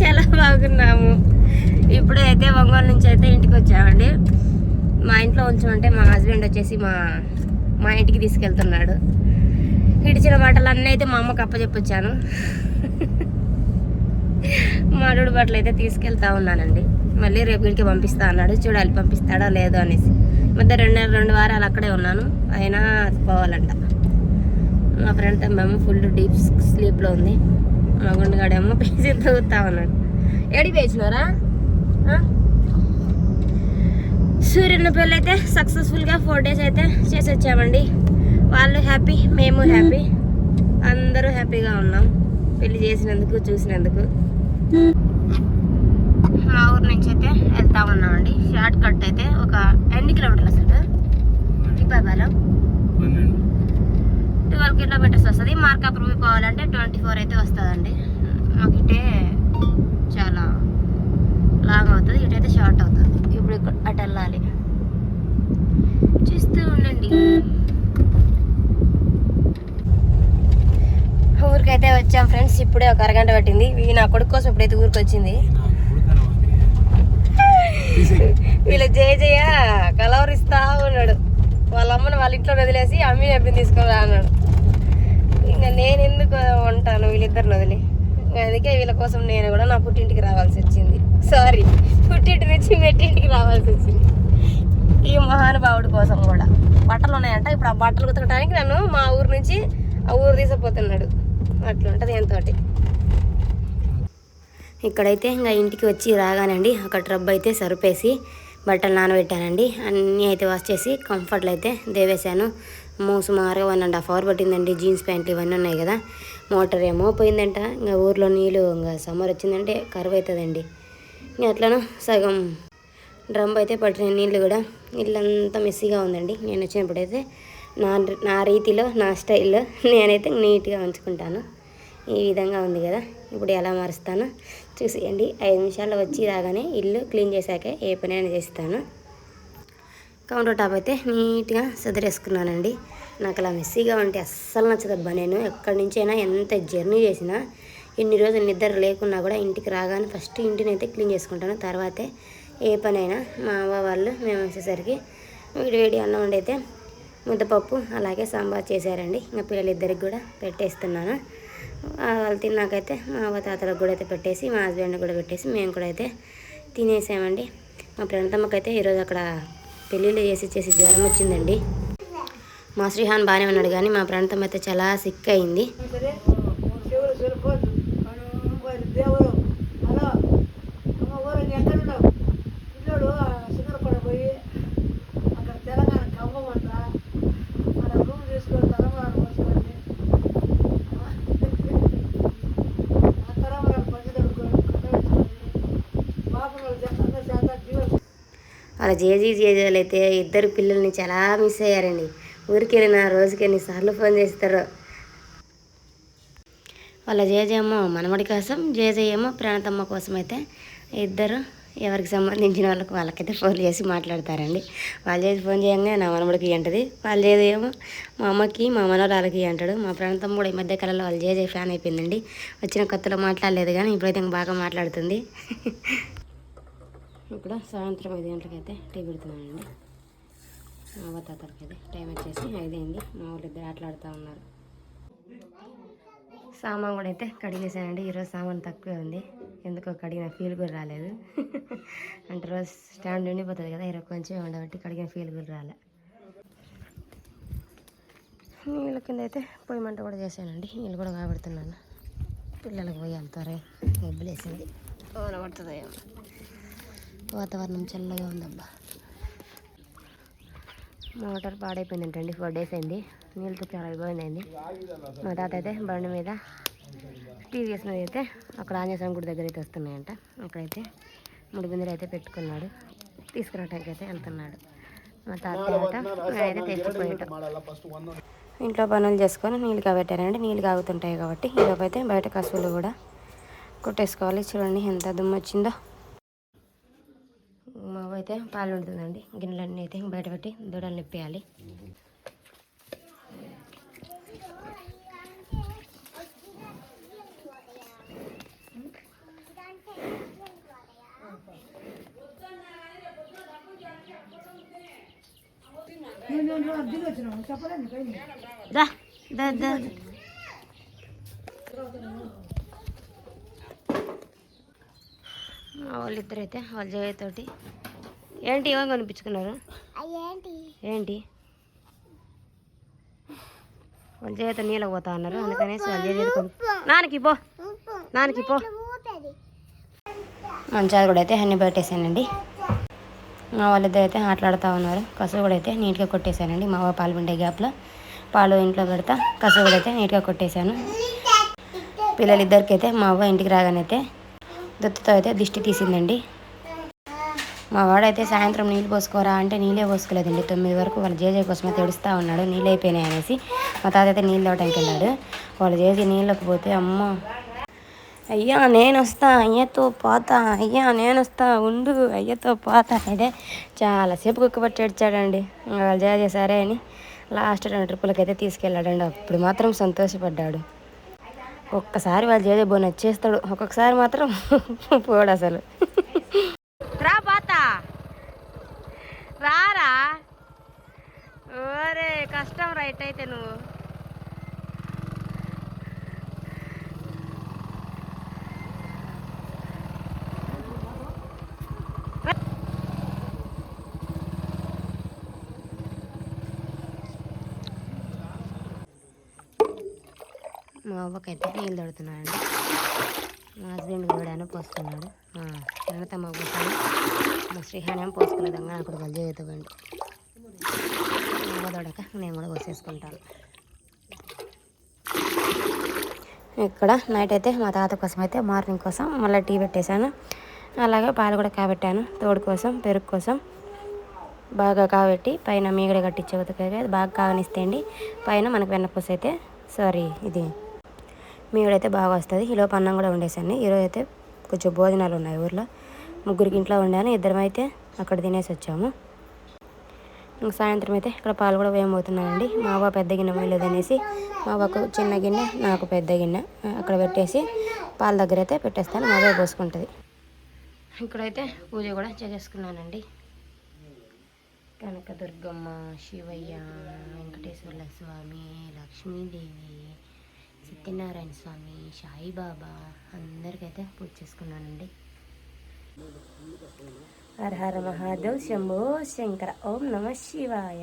చాలా బాగున్నాము. ఇప్పుడు అయితే ఒంగోలు నుంచి అయితే ఇంటికి వచ్చామండి. మా ఇంట్లో ఉంచమంటే మా హస్బెండ్ వచ్చేసి మా మా ఇంటికి తీసుకెళ్తున్నాడు. ఇడిచిన బట్టలు అన్నీ అయితే మా అమ్మకి అప్పచెప్పొచ్చాను. మా బట్టలు అయితే తీసుకెళ్తా ఉన్నానండి. మళ్ళీ రేపు ఇంటికి పంపిస్తా అన్నాడు. చూడాలి పంపిస్తాడో లేదో అనేసి. మధ్య రెండు రెండు వారాలు అక్కడే ఉన్నాను. అయినా పోవాలంట. మా ఫ్రెండ్ మేము ఫుల్ డీప్ స్లీప్లో ఉంది. మా గుండెగాడేమో పేసి తగ్గుతా ఉన్నాడు. ఎడికి వేసినారా సూర్యుని పెళ్ళి అయితే సక్సెస్ఫుల్గా ఫోర్ డేస్ అయితే చేసి వచ్చామండి వాళ్ళు హ్యాపీ మేము హ్యాపీ అందరూ హ్యాపీగా ఉన్నాం. పెళ్ళి చేసినందుకు చూసినందుకు. మా ఊరు నుంచి అయితే వెళ్తా ఉన్నామండి. షార్ట్ కట్ అయితే ఒక ఎన్ని కిలోమీటర్లు అసలు? టిపాబాలో మార్కెట్లో పెట్టేసి వస్తుంది? మార్కాపురం పోవాలంటే ట్వంటీ ఫోర్ అయితే వస్తుందండి. మాకు ఇటే చాలా లాంగ్ అవుతుంది ఇటైతే షార్ట్ అవుతుంది. ఇప్పుడు ఇక్కడ అటు వెళ్ళాలి. చూస్తూ ఉండండి. ఊరికైతే వచ్చాం ఫ్రెండ్స్ ఇప్పుడే ఒక అరగంట పట్టింది. ఈ నా కొడుకు కోసం ఇప్పుడైతే ఊరికి వచ్చింది. వీళ్ళ జయ జయ కలవరిస్తా ఉన్నాడు. వాళ్ళ అమ్మని వాళ్ళ ఇంట్లో వదిలేసి అమ్మి తీసుకుని రా అన్నాడు. ఇంకా నేను ఎందుకు ఉంటాను వీళ్ళిద్దరిని వదిలి? అందుకే వీళ్ళ కోసం నేను కూడా నా పుట్టింటికి రావాల్సి వచ్చింది. సారీ పుట్టింటి నుంచి మెట్టింటికి రావాల్సి వచ్చింది. ఈ మహానుభావుడి కోసం కూడా. బట్టలు ఉన్నాయంట. ఇప్పుడు ఆ బట్టలు ఉతకడానికి నన్ను మా ఊరు నుంచి ఆ ఊరు తీసుకుపోతున్నాడు అట్లుంటది ఎంతోటి ఇక్కడైతే ఇంకా ఇంటికి వచ్చి రాగానండి. అక్కడ ట్రబ్ అయితే సరిపేసి బట్టలు నానబెట్టానండి. అన్నీ అయితే వాష్ చేసి కంఫర్ట్లు అయితే దేవేశాను. సుమారుగా వన్ అండ్ హాఫ్ అవర్ పట్టిందండి. జీన్స్ ప్యాంట్లు ఇవన్నీ ఉన్నాయి కదా. మోటార్ ఏమో పోయిందంట. ఇంకా ఊర్లో నీళ్ళు ఇంకా సమ్మర్ వచ్చిందంటే కరువు అవుతుందండి ఇంకా అట్లనో సగం డ్రమ్ అయితే పట్టిన నీళ్ళు కూడా. ఇల్లంతా మెస్సీగా ఉందండి. నేను వచ్చినప్పుడైతే నా నా రీతిలో నా స్టైల్లో నేనైతే నీట్గా ఉంచుకుంటాను. ఈ విధంగా ఉంది కదా. ఇప్పుడు ఎలా మారుస్తానో? చూసేయండి. ఐదు నిమిషాల్లో వచ్చి రాగానే ఇల్లు క్లీన్ చేశాక ఏ పని అయినా చేస్తాను. కౌంటర్ టాప్ అయితే నీట్గా సదిరేసుకున్నానండి. నాకు అలా మెస్సీగా ఉంటే అస్సలు నచ్చదబ్బా నేను. ఎక్కడి నుంచైనా ఎంత జర్నీ చేసినా ఎన్ని రోజులు నిద్ర లేకున్నా కూడా ఇంటికి రాగానే ఫస్ట్ ఇంటిని అయితే క్లీన్ చేసుకుంటాను. తర్వాతే ఏ పనైనా మా అవ్వ వాళ్ళు మేము వచ్చేసరికి వేడి వేడి అన్నం అయితే ముద్దపప్పు అలాగే సాంబార్ చేశారండి. ఇంకా పిల్లలిద్దరికి కూడా పెట్టేస్తున్నాను. వాళ్ళు తిన్నాకైతే మా అవ్వ తాతలకు కూడా అయితే పెట్టేసి మా హస్బెండ్ కూడా పెట్టేసి మేము కూడా అయితే తినేసామండి. మా ప్రణతమ్మకైతే ఈరోజు అక్కడ పెళ్ళిళ్ళు చేసి చేసి జ్వరం వచ్చిందండి. మా శ్రీహాన్ బాగానే ఉన్నాడు కానీ మా ప్రాంతం అయితే చాలా సిక్ అయింది. తీసుకుంటా. వాళ్ళ జేజీ జేజీలు అయితే ఇద్దరు పిల్లల్ని చాలా మిస్ అయ్యారండి. ఊరికి వెళ్ళిన రోజుకి ఎన్నిసార్లు ఫోన్ చేస్తారు. వాళ్ళ జేజేమో మనమడి కోసం జేజేమో ప్రాణతమ్మ కోసం అయితే ఇద్దరు ఎవరికి సంబంధించిన వాళ్ళకి వాళ్ళకైతే ఫోన్ చేసి మాట్లాడతారండి. వాళ్ళు చేసి ఫోన్ చేయంగా నా మనమడికి అంటది. వాళ్ళు చేదేమో మా అమ్మకి మా మనవరాలకి అంటాడు. మా ప్రాంతం కూడా ఈ మధ్య కాలంలో వాళ్ళు జేజే ఫ్యాన్ అయిపోయిందండి. వచ్చిన కొత్తలో మాట్లాడలేదు కానీ ఇప్పుడైతే ఇంకా బాగా మాట్లాడుతుంది. ఇప్పుడు సాయంత్రం ఐదు గంటలకి అయితే టీ పెడుతున్నానండి. మా అవ్వ తాతలకి అయితే టైం వచ్చేసి ఐదైంది. మా వాళ్ళు ఇద్దరు ఆటలాడుతూ ఉన్నారు. సామాన్ కూడా అయితే కడిగేసానండి. ఈరోజు సామాన్ తక్కువే ఉంది. ఎందుకో కడిగిన ఫీల్ కూడా రాలేదు. అంటే రోజు స్టాండ్ ఉండిపోతుంది కదా ఈరోజు కొంచెం ఉండబట్టి కడిగిన ఫీల్ కూడా రాలే. నీళ్ళ కింద అయితే పొయ్యి మంట కూడా చేశానండి. నీళ్ళు కూడా కాబడుతున్నాను. పిల్లలకు పోయి వెళ్తారే గబ్బులేసింది ఓన ఏమో వాతావరణం చల్లగా ఉందబ్బా. మోటార్ పాడైపోయిందంటండి ఫోర్ డేస్ అయింది. నీళ్ళతో చాలా ఇబ్బంది అయింది. మా తాత అయితే బండి మీద టీవీఎస్ మీద అయితే అక్కడ ఆంజనేయ గుడి దగ్గర అయితే వస్తున్నాయంట. అక్కడైతే మూడు బిందెలు అయితే పెట్టుకున్నాడు. తీసుకురావడానికి అయితే వెళ్తున్నాడు. మా తాత అయితే తెచ్చిపోయాట ఇంట్లో పనులు చేసుకొని నీళ్ళు కాబట్టారండి. నీళ్ళు కాగుతుంటాయి కాబట్టి ఈలోపు అయితే బయట కసువులు కూడా కొట్టేసుకోవాలి. చూడండి ఎంత దుమ్ము వచ్చిందో మావ అయితే పాలు ఉంటుందండి గిన్నెలన్నీ అయితే బయట పెట్టి దూడలు నిప్పేయాలి దా. వాళ్ళిద్దరు అయితే వాళ్ళ జయతోటి. ఏంటి ఏమని కొనిపించుకున్నారు? ఏంటి? వాళ్ళ జయతో నీళ్ళకి పోతా అన్నారు అందుకనేసి వాళ్ళ జయ నాన్నకి పో. నాన్నకి పో. మంచాలు కూడా అయితే అన్ని పెట్టేశానండి. మా వాళ్ళిద్దరు అయితే ఆటలాడుతూ ఉన్నారు. కసువు కూడా అయితే నీట్గా కొట్టేశానండి. మా పాలు పిండే గ్యాప్లో. పాలు ఇంట్లో పెడతా. కసువు కూడా అయితే నీట్గా కొట్టేశాను. పిల్లలిద్దరికి అయితే మా అవ్వ ఇంటికి రాగానైతే దుత్తుతో అయితే దిష్టి తీసిందండి. మా వాడైతే సాయంత్రం నీళ్ళు పోసుకోరా అంటే నీళ్ళే పోసుకోలేదండి. తొమ్మిది వరకు వాళ్ళ జేజే కోసం అయితే ఏడుస్తూ ఉన్నాడు నీళ్ళు అయిపోయినాయి అనేసి. మా తాత అయితే నీళ్ళు తోవటానికి వెళ్ళాడు. వాళ్ళు జేజే నీళ్ళకి పోతే అమ్మ అయ్యా నేను వస్తా అయ్యతో పోతా అయ్యా నేను వస్తా ఉండు అయ్యతో పోతా అయితే చాలాసేపు కుక్కబట్టి ఏడ్చాడండి. వాళ్ళు వాళ్ళ జేజే సరే అని లాస్ట్ రెండు ట్రిప్పులకి అయితే తీసుకెళ్ళాడండి. అప్పుడు మాత్రం సంతోషపడ్డాడు. ఒక్కసారి వాళ్ళు చేదే బోన్ వచ్చేస్తాడు ఒక్కొక్కసారి మాత్రం పోడు అసలు. రా పాత. రారా? ఓరే కష్టం రైట్ అయితే నువ్వు. మా అవ్వకైతే నీళ్ళు తడుతున్నాడండి మా హస్బెండ్ కూడా పోసుకున్నాడు తర్వాత మా పోసాను మా శ్రీహానేం పోసుకోలేదు అంగా అక్కడ గల్జ అవుతుందండి తోడక నేను కూడా పోసేసుకుంటాను. ఇక్కడ నైట్ అయితే మా తాత కోసం అయితే మార్నింగ్ కోసం మళ్ళీ టీ పెట్టేశాను. అలాగే పాలు కూడా కాబెట్టాను. తోడు కోసం పెరుగు కోసం బాగా కాబెట్టి పైన మీగడ కట్టించే ఉతకగా అది బాగా కాగనిస్తేయండి పైన మనకు వెన్నపూస అయితే సారీ ఇది మీగడైతే బాగా వస్తుంది ఈలోపు అన్నం కూడా వండేసాను. ఈరోజు అయితే కొంచెం భోజనాలు ఉన్నాయి ఊర్లో. ముగ్గురికి ఇంట్లో వండాను. ఇద్దరం అయితే అక్కడ తినేసి వచ్చాము. ఇంక సాయంత్రం అయితే ఇక్కడ పాలు కూడా వేయబోతున్నానండి. మా అవ్వ పెద్ద గిన్నె వేయలేదు మా అవ్వకు చిన్న గిన్నె నాకు పెద్ద గిన్నె అక్కడ పెట్టేసి పాల దగ్గర అయితే పెట్టేస్తాను. మా అవ్వ పోసుకుంటుంది. ఇక్కడైతే పూజ కూడా చేసేసుకున్నానండి. కనకదుర్గమ్మ శివయ్య వెంకటేశ్వర స్వామి లక్ష్మీదేవి సత్యనారాయణ స్వామి సాయిబాబా అందరికైతే పూజ చేసుకున్నానండి. హర హర మహాదేవ్ శంభో శంకర ఓం నమ శివాయ.